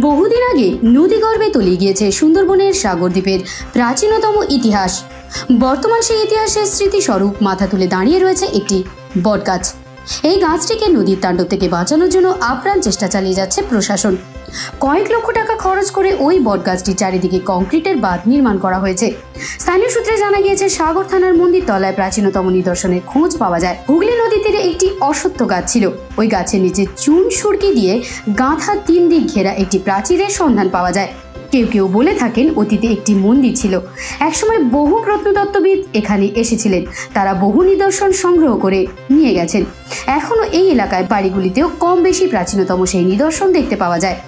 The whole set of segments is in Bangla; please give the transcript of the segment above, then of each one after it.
বহুদিন আগে নদীগর্ভে তলিয়ে গিয়েছে সুন্দরবনের সাগরদ্বীপের প্রাচীনতম ইতিহাস। বর্তমান সেই ইতিহাসের স্মৃতিস্বরূপ মাথা তুলে দাঁড়িয়ে রয়েছে একটি বটগাছ। এই গাছটিকে নদীর তাণ্ডব থেকে বাঁচানোর জন্য আপ্রাণ চেষ্টা চালিয়ে যাচ্ছে প্রশাসন। কয়েক লক্ষ টাকা খরচ করে ওই বটগাছটির চারিদিকে কংক্রিটের বাঁধ নির্মাণ করা হয়েছে। স্থানীয় সূত্রে জানা গিয়েছে, সাগর থানার মন্দির তলায় প্রাচীনতম নিদর্শনের খোঁজ পাওয়া যায়। হুগলি নদী তীরে একটি অসত্য গাছ ছিল। ওই গাছের নিচে চুন সুরকি দিয়ে গাঁথা তিন দিক ঘেরা একটি প্রাচীরের সন্ধান পাওয়া যায়। কেউ কেউ বলে থাকেন অতীতে একটি মন্দির ছিল। একসময় বহু প্রত্নতত্ত্ববিদ এখানে এসেছিলেন। তারা বহু নিদর্শন সংগ্রহ করে নিয়ে গেছেন। এখনও এই এলাকায় বাড়িগুলিতেও কম বেশি প্রাচীনতম সেই নিদর্শন দেখতে পাওয়া যায়।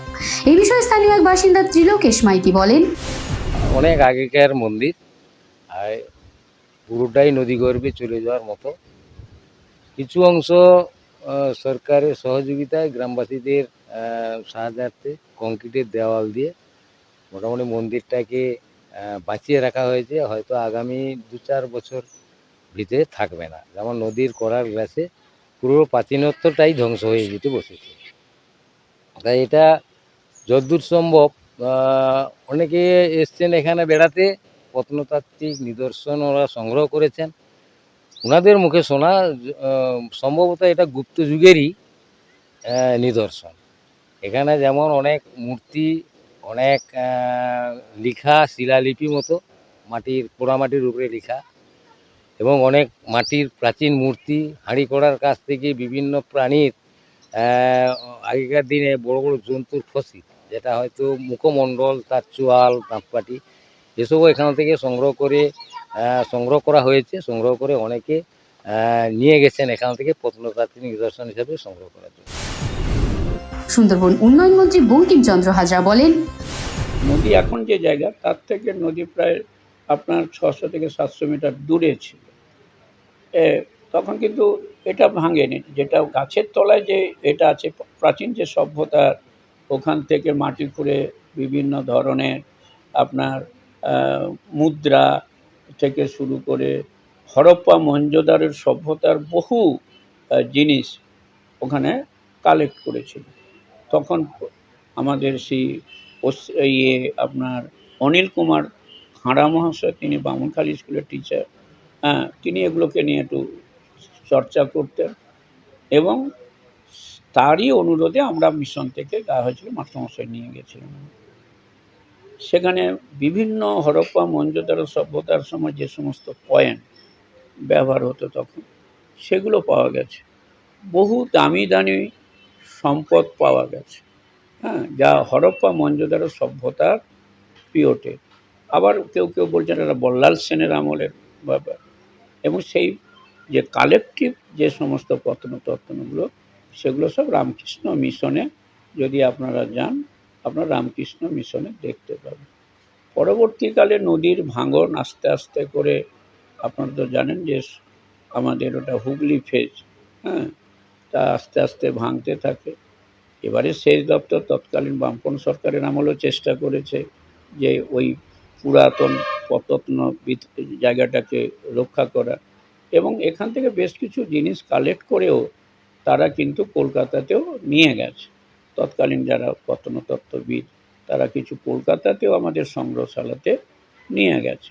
এই বিষয়ে স্থানীয় এক বাসিন্দা ত্রিলোকেশ মাইতি বলেন, অনেক আগেকার মন্দির। আর পুরোটাই নদীগর্ভে চলে যাওয়ার মতো। কিছু অংশ সরকারের সহযোগিতায় গ্রামবাসীদের সাহায্যার্থে কংক্রিটের দেওয়াল দিয়ে মোটামুটি মন্দিরটাকে বাঁচিয়ে রাখা হয়েছে। হয়তো আগামী দু চার বছর ভিতরে থাকবে না। যেমন নদীর করার গ্রাসে পুরো প্রাচীনত্বটাই ধ্বংস হয়ে যেতে বসেছে। তাই এটা যদ্দূর সম্ভব অনেকে এসছেন এখানে বেড়াতে। প্রত্নতাত্ত্বিক নিদর্শন ওরা সংগ্রহ করেছেন। ওনাদের মুখে শোনা সম্ভবত এটা গুপ্ত যুগেরই নিদর্শন। এখানে যেমন অনেক মূর্তি অনেক লিখা শিলালিপি মতো মাটির পোড়ামাটির উপরে লিখা। এবং অনেক মাটির প্রাচীন মূর্তি, হাঁড়ি করার কাছ থেকে বিভিন্ন প্রাণীর আগেকার দিনে বড় বড় জন্তুর ফসিল যেটা হয়তো মুখমণ্ডল, তার চোয়াল, দাঁতপাটি, এসবও এখান থেকে সংগ্রহ করে সংগ্রহ করা হয়েছে। সংগ্রহ করে অনেকে নিয়ে গেছেন এখান থেকে প্রত্নতাত্ত্বিক নিদর্শন হিসাবে সংগ্রহ করার জন্য। সুন্দরবন উন্নয়ন মন্ত্রী বঙ্কিমচন্দ্র হাজরা বলেন, নদী এখন যে জায়গা, তার থেকে নদী প্রায় আপনার ছশো থেকে সাতশো মিটার দূরে ছিল। তখন কিন্তু এটা ভাঙেনি। যেটা গাছের তলায় যে এটা আছে, প্রাচীন যে সভ্যতার ওখান থেকে মাটি খুঁড়ে বিভিন্ন ধরনের আপনার মুদ্রা থেকে শুরু করে হরপ্পা মঞ্জোদারের সভ্যতার বহু জিনিস ওখানে কালেক্ট করেছিল। তখন আমাদের সেই ইয়ে আপনার অনিল কুমার হাঁড়া মহাশয়, তিনি বামুনখালী স্কুলের টিচার হ্যাঁ তিনি এগুলোকে নিয়ে একটু চর্চা করতেন এবং তারই অনুরোধে আমরা মিশন থেকে দেওয়া হয়েছিল মাস্টারমশাই নিয়ে গেছিলাম। সেখানে বিভিন্ন হরপ্পা, মঞ্জুদার, সভ্যতার সময় যে সমস্ত পয়েন্ট ব্যবহার হতো তখন, সেগুলো পাওয়া গেছে। বহু দামি দামি সম্পদ পাওয়া গেছে। হ্যাঁ যা হরপ্পা মঞ্জুদার সভ্যতার পিওটে। আবার কেউ কেউ বলছেন এটা বল্লাল সেনের আমলের ব্যাপার। এবং সেই যে কালেকটিভ যে সমস্ত প্রত্নতত্ত্বগুলো সেগুলো সব রামকৃষ্ণ মিশনে, যদি আপনারা যান, আপনারা রামকৃষ্ণ মিশনে দেখতে পাবেন। পরবর্তীকালে নদীর ভাঙন আস্তে আস্তে করে, আপনারা তো জানেন যে আমাদের ওটা হুগলি ফেজ হ্যাঁ তা আস্তে আস্তে ভাঙতে থাকে। এবারে সেচ দপ্তর তৎকালীন বামপন সরকারের আমলেও চেষ্টা করেছে যে ওই পুরাতন প্রত্ন জায়গাটাকে রক্ষা করা এবং এখান থেকে বেশ কিছু জিনিস কালেক্ট করেও তারা কিন্তু কলকাতাতেও নিয়ে গেছে। তৎকালীন যারা প্রত্নতত্ত্ববিদ তারা কিছু কলকাতাতেও আমাদের সংগ্রহশালাতে নিয়ে গেছে।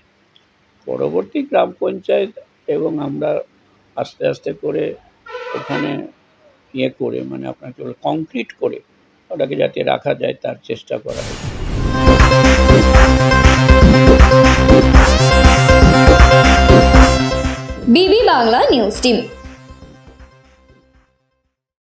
পরবর্তী গ্রাম পঞ্চায়েত এবং আমরা আস্তে আস্তে করে ওখানে ইয়ে করে মানে আপনাকে কংক্রিট করে ওটাকে যাতে রাখা যায় তার চেষ্টা করা হয়েছে। বিবি বাংলা নিউজ টিম।